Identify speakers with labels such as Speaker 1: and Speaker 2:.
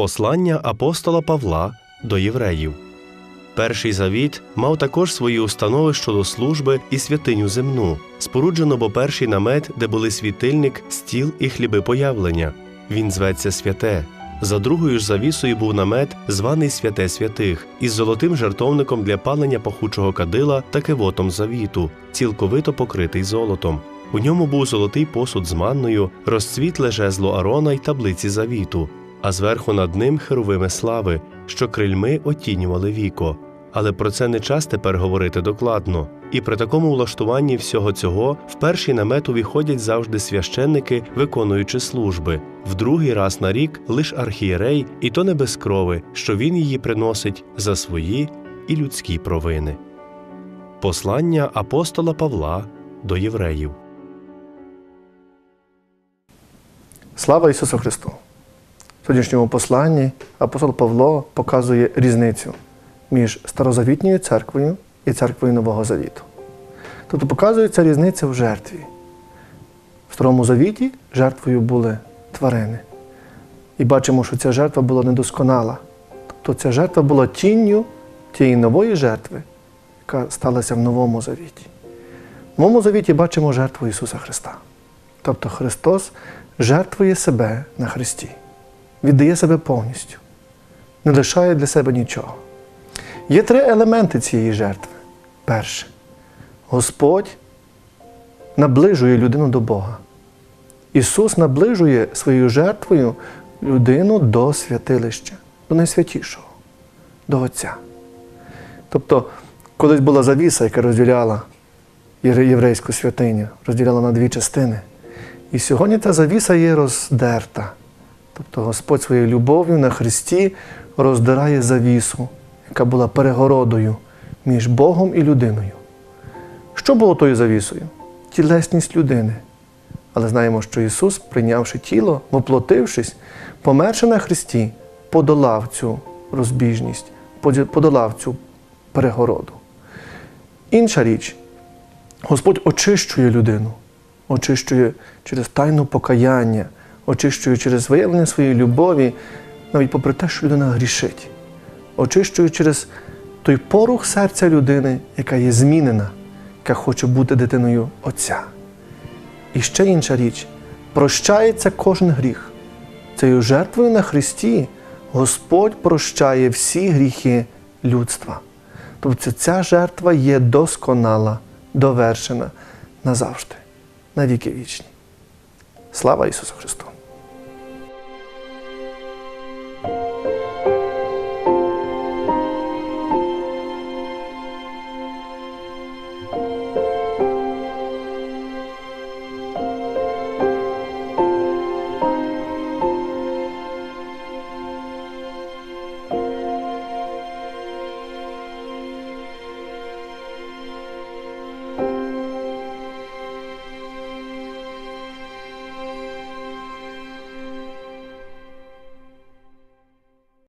Speaker 1: Послання апостола Павла до євреїв. Перший завіт мав також свої установи щодо служби і святиню земну. Споруджено бо перший намет, де були світильник, стіл і хліби появлення. Він зветься святе. За другою ж завісою був намет, званий святе святих, із золотим жертовником для палення пахучого кадила та кивотом завіту, цілковито покритий золотом. У ньому був золотий посуд з манною, розцвітле жезло Арона й таблиці завіту, а зверху над ним херовими слави, що крильми отінювали віко. Але про це не час тепер говорити докладно. І при такому влаштуванні всього цього в перший намет увіходять завжди священники, виконуючи служби, в другий раз на рік лиш архієрей, і то не без крови, що він її приносить за свої і людські провини. Послання апостола Павла до євреїв.
Speaker 2: Слава Ісусу Христу! В сьогоднішньому посланні апостол Павло показує різницю між старозавітньою церквою і церквою Нового Завіту. Тобто показується різниця в жертві. В Старому Завіті жертвою були тварини. І бачимо, що ця жертва була недосконала. Тобто ця жертва була тінню тієї нової жертви, яка сталася в Новому Завіті. В Новому Завіті бачимо жертву Ісуса Христа. Тобто Христос жертвує себе на Христі, віддає себе повністю, не лишає для себе нічого. Є три елементи цієї жертви. Перше, Господь наближує людину до Бога. Ісус наближує своєю жертвою людину до святилища, до найсвятішого, до Отця. Тобто, колись була завіса, яка розділяла єврейську святиню, розділяла на дві частини. І сьогодні та завіса є роздерта. Тобто Господь своєю любов'ю на Христі роздирає завісу, яка була перегородою між Богом і людиною. Що було тою завісою? Тілесність людини. Але знаємо, що Ісус, прийнявши тіло, воплотившись, померши на Христі, подолав цю розбіжність, подолав цю перегороду. Інша річ, Господь очищує людину, очищує через тайну покаяння, очищує через виявлення своєї любові, навіть попри те, що людина грішить, очищує через той порух серця людини, яка є змінена, яка хоче бути дитиною Отця. І ще інша річ прощається кожен гріх. Цією жертвою на Христі Господь прощає всі гріхи людства. Тобто ця жертва є досконала, довершена назавжди, на віки вічні. Слава Ісусу Христу!